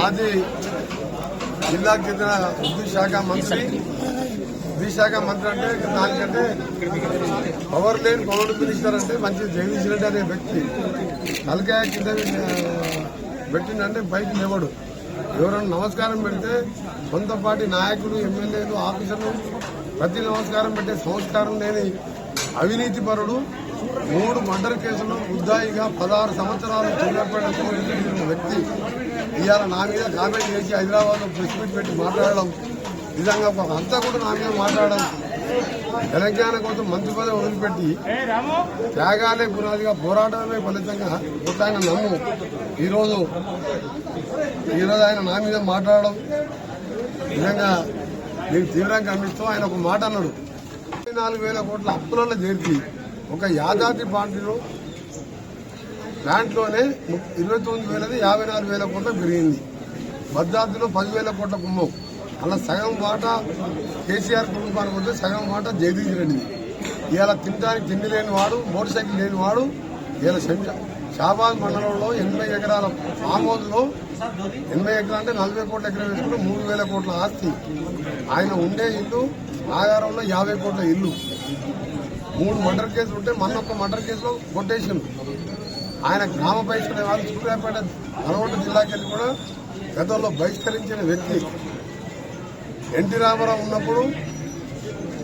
మాజీ జిల్లాకు చెందిన విద్యుత్ శాఖ మంత్రి విద్యుత్ మంత్రి అంటే దానికంటే పవర్ లేని పవర్ మినిస్టర్ అంటే మంచి జగదీష్ రెడ్డి అనే వ్యక్తి. తలకాయ కింద పెట్టిందంటే బయట లేవడు ఎవరైనా నమస్కారం పెడితే కొంతపాటి నాయకులు ఎమ్మెల్యేలు ఆఫీసర్లు ప్రతి నమస్కారం పెట్టే సంస్కారం లేని అవినీతి పరుడు మూడు మర్డర్ కేసులు ముద్దాయిగా పదహారు సంవత్సరాలు చిన్నప్పటి వ్యక్తి ఇవాళ నా మీద కామెంట్ చేసి హైదరాబాద్ ప్రెస్ మీట్ పెట్టి మాట్లాడడం నిజంగా ఒక అంతా కూడా నా మీద మాట్లాడడం తెలంగాణ కోసం మంత్రి పదవి వదిలిపెట్టి త్యాగాలే పునాదిగా పోరాటమే ఫలితంగా ఆయన నమ్ము. ఈరోజు ఈరోజు ఆయన నా మీద మాట్లాడడం నిజంగా నేను తీవ్రంగా ఖండిస్తూ ఆయన ఒక మాట అన్నాడు. ఇరవై నాలుగు వేల కోట్ల అప్పులలో చేర్చి ఒక యాదాద్రి పార్టీలో దాంట్లోనే ఇరవై తొమ్మిది వేలది యాభై నాలుగు వేల కోట్ల పెరిగింది. భద్రాద్రిలో పదివేల కోట్ల కుంభం అలా సగం బాట కేసీఆర్ కుటుంబానికి వస్తే సగం వాటా జగదీష్ రెడ్డిది. ఇవాళ తినడానికి తిండి లేని వాడు మోటార్ సైకిల్ లేనివాడు ఇవాళ షాబాద్ మండలంలో ఎనభై ఎకరాల ఆమోదులో ఎనభై ఎకరాలు అంటే నలభై కోట్ల ఎకరాలు వేసుకుంటే మూడు వేల కోట్ల ఆస్తి. ఆయన ఉండే ఇల్లు ఆగారంలో యాభై కోట్ల ఇల్లు. మూడు మర్డర్ కేసులు ఉంటే మొన్న ఒక మర్డర్ కేసులో కొట్టేసిండు. ఆయన గ్రామ బహిష్కరణ వాళ్ళు సూర్యాపేట నల్గొండ జిల్లాకి వెళ్ళి కూడా గతంలో బహిష్కరించిన వ్యక్తి ఎన్టీ రామారావు ఉన్నప్పుడు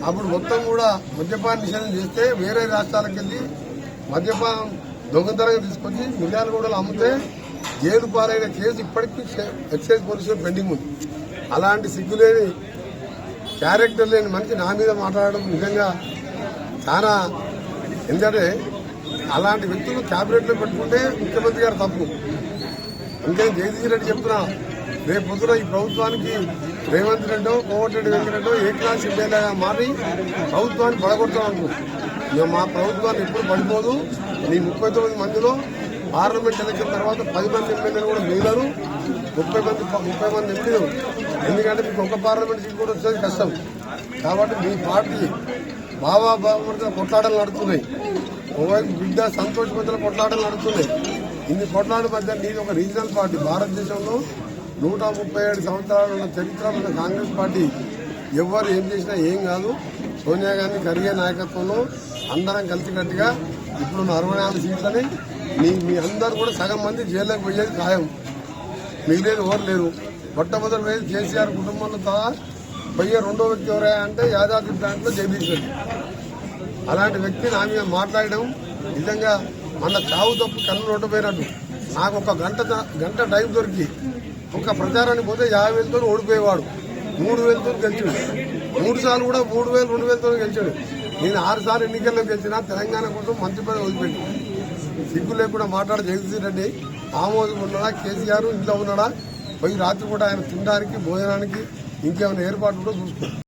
అప్పుడు మొత్తం కూడా మద్యపాన నిషేధం చేస్తే వేరే రాష్ట్రాలకు వెళ్ళి మద్యపానం దొంగతనంగా తీసుకొచ్చి మిర్యాలగూడలో అమ్మితే జైలు పాలైన కేసు ఇప్పటికీ ఎక్సైజ్ పోలీసులు పెండింగ్ ఉంది. అలాంటి సిగ్గులేని క్యారెక్టర్ లేని మనిషి నా మీద మాట్లాడడం నిజంగా చాలా ఎందుకంటే అలాంటి వ్యక్తులు క్యాబినెట్లో పెట్టుకుంటే ముఖ్యమంత్రి గారు తప్పు. అందుకని జగదీష్ రెడ్డి చెప్తున్నా రేపు పొద్దున ఈ ప్రభుత్వానికి రేవంత్ రెడ్డో కోమటిరెడ్డి వెంకటరెడ్డో ఏ క్లాస్ ఎమ్మెల్యేగా మారి ప్రభుత్వాన్ని పడగొడతాం అనుకుంటున్నాం మా ప్రభుత్వాన్ని ఎప్పుడు పడిపోదు. నీ ముప్పై తొమ్మిది మందిలో పార్లమెంట్ ఎలక్షన్ తర్వాత పది మంది ఎమ్మెల్యేలు కూడా మిగిలరు. ముప్పై మంది ముప్పై మంది ఎంపీలు. ఎందుకంటే మీకు ఒక పార్లమెంట్ సీట్ కూడా వచ్చేది కష్టం. కాబట్టి మీ పార్టీ బాబా బాబు కొట్లాటలు నడుస్తున్నాయి. ఒకవైపు బిడ్డ సంతోష్ మధ్యలో కొట్లాటలు నడుస్తున్నాయి. ఇన్ని కొట్లాడ మధ్య నేను ఒక రీజనల్ పార్టీ. భారతదేశంలో నూట ముప్పై ఏడు సంవత్సరాలు ఉన్న చరిత్ర కాంగ్రెస్ పార్టీ. ఎవరు ఏం చేసినా ఏం కాదు. సోనియా గాంధీ ఖర్గే నాయకత్వంలో అందరం కలిసికట్టుగా ఇప్పుడున్న అరవై నాలుగు సీట్లని మీ మీ అందరు కూడా సగం మంది జైల్లోకి పోయేది ఖాయం. మిగిలేదు ఎవరు లేరు. మొట్టమొదటి వేసి కేసీఆర్ కుటుంబంలో సహా పోయే రెండో వ్యక్తి ఎవరా అంటే యాదాద్రి ప్లాంట్లో జగదీష్ రెడ్డి. అలాంటి వ్యక్తి నా మీద మాట్లాడడం నిజంగా మన చావు తప్పు కన్ను రోడ్డుపోయినట్టు నాకు ఒక గంట గంట టైం దొరికి ఒక ప్రచారానికి పోతే యాభై వేలతో ఓడిపోయేవాడు. మూడు వేలతో గెలిచాడు. మూడు సార్లు కూడా మూడు వేలు రెండు వేలతో గెలిచాడు. నేను ఆరు సార్లు ఎన్నికల్లో గెలిచినా తెలంగాణ కోసం మంచి పని వదిలిపెట్టి సిగ్గు లేకుండా మాట్లాడే జగదీష్ రెడ్డి ఆమోదం ఉన్నాడా? కేసీఆర్ ఇంట్లో ఉన్నాడా? పోయి రాత్రి కూడా ఆయన తినడానికి భోజనానికి ఇంకేమైనా ఏర్పాటు కూడా చూసుకో